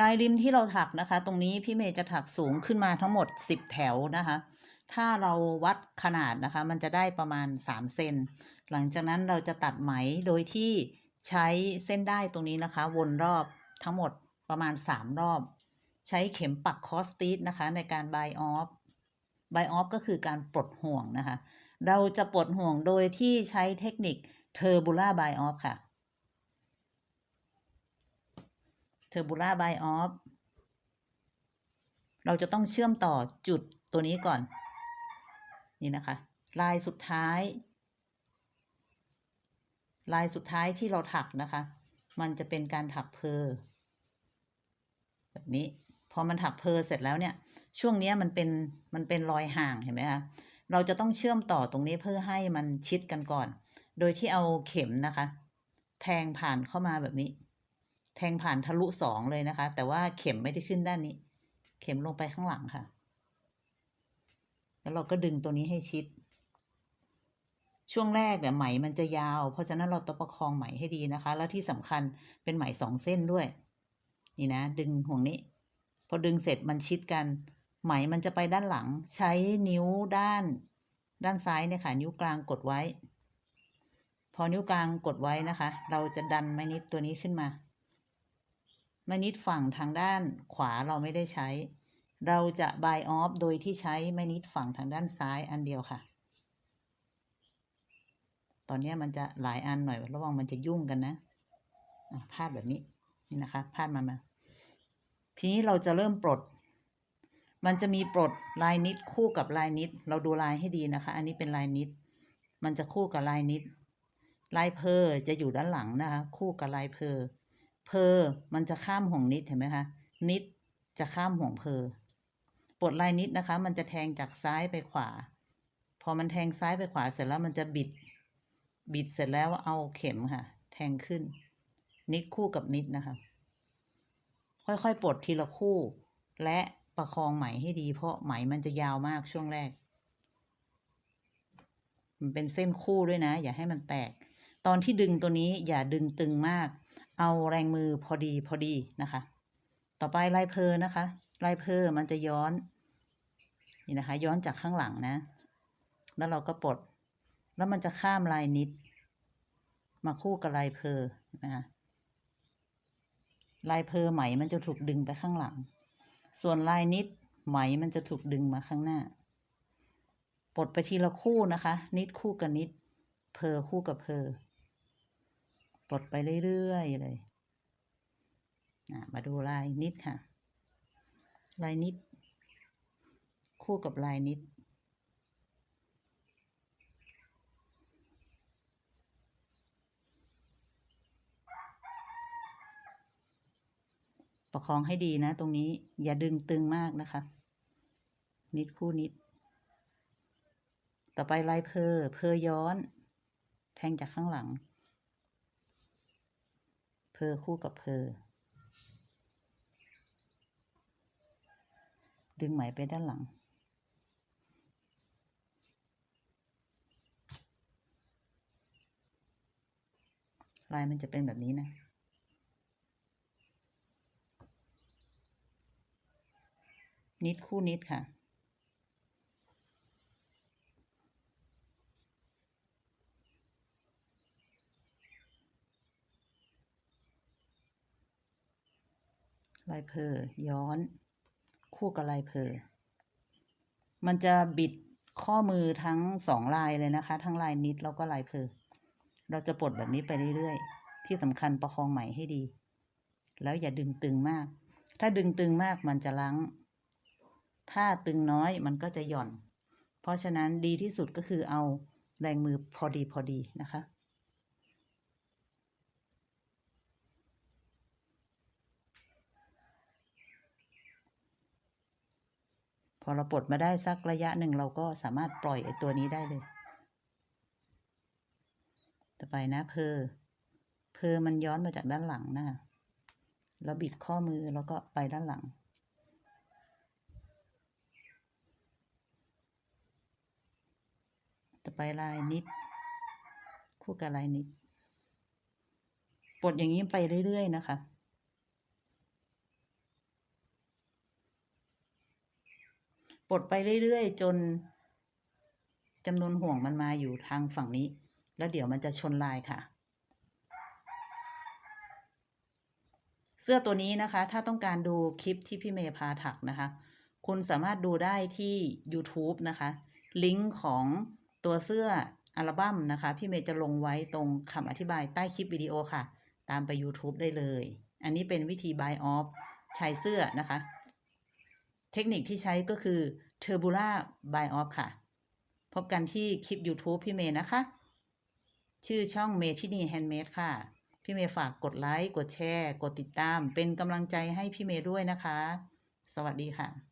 ลายริมที่เราถักนะคะ ตรงนี้พี่เมย์จะถักสูงขึ้นมาทั้งหมด 10 แถวนะคะ ถ้าเราวัดขนาดนะคะ มันจะได้ประมาณ 3 เซนหลังจากนั้นเราจะตัดไหมโดยที่ใช้เส้นได้ตรงนี้นะคะ วนรอบทั้งหมดประมาณ 3 รอบ ใช้เข็มปักคอสตีสนะคะ ในการบายออฟบายออฟก็คือการปลดห่วงนะคะ เราจะปลดห่วงโดยที่ใช้เทคนิคเทอร์บูล่าบายออฟค่ะ เทอร์บูล่าบายออฟเราจะต้องเชื่อมต่อจุดตัวนี้ก่อน นี่นะคะ ลายสุดท้าย ลายสุดท้ายที่เราถักนะคะ มันจะเป็นการถักเพอแบบนี้ พอมันถักเพอเสร็จแล้วเนี่ย ช่วงนี้มันเป็นมันเป็นรอยห่างเห็นไหมคะเราจะต้องเชื่อมต่อตรงนี้เพื่อให้มันชิดกันก่อน โดยที่เอาเข็มนะคะ แทงผ่านเข้ามาแบบนี้ แทงผ่านทะลุสองเลยนะคะ แต่ว่าเข็มไม่ได้ขึ้นด้านนี้ เข็มลงไปข้างหลังค่ะ แล้วเราก็ดึงตัวนี้ให้ชิด ช่วงแรกเนี่ยไหมมันจะยาว เพราะฉะนั้นเราต้องประคองไหมให้ดีนะคะ แล้วที่สำคัญเป็นไหมสองเส้นด้วย นี่นะ ดึงห่วงนี้ พอดึงเสร็จมันชิดกัน ไหมมันจะไปด้านหลัง ใช้นิ้วด้าน ด้านซ้ายเนี่ยค่ะ นิ้วกลางกดไว้ พอนิ้วกลางกดไว้นะคะ เราจะดันไม้นิดตัวนี้ขึ้นมา ไม้นิดฝั่งทางด้านขวาเราไม่ได้ใช้ เราจะบายออฟโดยที่ใช้ไม้นิดฝั่งทางด้านซ้ายอันเดียวค่ะ ตอนนี้มันจะหลายอันหน่อยระวังมันจะยุ่งกันนะอะพาดแบบนี้นี่นะคะพาดมามาทีนี้เราจะเริ่มปลด มันจะมีปลดลายนิดคู่กับลายนิด เราดูลายให้ดีนะคะ อันนี้เป็นลายนิด มันจะคู่กับลายนิด ลายเพอจะอยู่ด้านหลังนะคะ คู่กับลายเพอ เพอมันจะข้ามห่วงนิดเห็นไหมคะ นิดจะข้ามห่วงเพอปลดลายนิดนะคะ มันจะแทงจากซ้ายไปขวา พอมันแทงซ้ายไปขวาเสร็จแล้วมันจะบิด บิดเสร็จแล้วเอาเข็มค่ะ แทงขึ้น นิดคู่กับนิดนะคะ ค่อยๆปลดทีละคู่ และประคองไหมให้ดี เพราะไหมมันจะยาวมากช่วงแรก มันเป็นเส้นคู่ด้วยนะ อย่าให้มันแตก ตอนที่ดึงตัวนี้อย่าดึงตึงมาก เอาแรงมือพอดีพอดีนะคะ ต่อไปลายเพอนะคะลายเพอมันจะย้อนนี่นะคะ ย้อนจากข้างหลังนะ แล้วเราก็ปลด แล้วมันจะข้ามลายนิด มาคู่กับลายเพอนะคะลายเพอไหมมันจะถูกดึงไปข้างหลัง ส่วนลายนิดไหมมันจะถูกดึงมาข้างหน้า ปลดไปทีละคู่นะคะ นิดคู่กับนิด เพอคู่กับเพอ ปลดไปเรื่อยๆเลยมาดูลายนิดค่ะ ลายนิด คู่กับลายนิด ประคองให้ดีนะตรงนี้อย่าดึงตึงมากนะคะ นิดคู่นิด ต่อไปลายเพอเพอย้อน แทงจากข้างหลัง เพอคู่กับเพอดึงไหมไปด้านหลัง ลายมันจะเป็นแบบนี้นะ นิดคู่นิดค่ะ ลายเพอย้อน คู่กับลายเพอมันจะบิดข้อมือทั้งสองลายเลยนะคะ ทั้งลายนิดแล้วก็ลายเพอเราจะปลดแบบนี้ไปเรื่อยๆ ที่สำคัญประคองไหมให้ดี แล้วอย่าดึงตึงมาก ถ้าดึงตึงมากมันจะลังถ้าตึงน้อยมันก็จะหย่อน เพราะฉะนั้นดีที่สุดก็คือเอาแรงมือพอดีพอดีนะคะ อเราปลดมาได้สักระยะหนึ่งเราก็สามารถปล่อยไอ้ตัวนี้ได้เลย ต่อไปนะเพอเพอมันย้อนมาจากด้านหลังนะคะแล้วบิดข้อมือแล้วก็ไปด้านหลัง ต่อไปลายนิด คู่กับลายนิด ปลดอย่างนี้ไปเรื่อยๆนะคะ ปลดไปเรื่อยๆ จนจำนวนห่วงมันมาอยู่ทางฝั่งนี้ แล้วเดี๋ยวมันจะชนลายค่ะ เสื้อตัวนี้นะคะ ถ้าต้องการดูคลิปที่พี่เมย์พาถักนะคะ คุณสามารถดูได้ที่ YouTube นะคะ ลิงก์ของตัวเสื้ออัลบั้มนะคะ พี่เมย์จะลงไว้ตรงคำอธิบายใต้คลิปวิดีโอค่ะ ตามไป YouTube ได้เลย อันนี้เป็นวิธี buy off ใช้เสื้อนะคะ เทคนิคที่ใช้ก็คือ Turbula by off ค่ะ พบกันที่คลิป YouTube พี่เมย์นะคะ ชื่อช่องเมทินีแฮนด์เมดค่ะ พี่เมย์ฝากกดไลค์ กดแชร์ กดติดตาม เป็นกำลังใจให้พี่เมย์ด้วยนะคะ สวัสดีค่ะ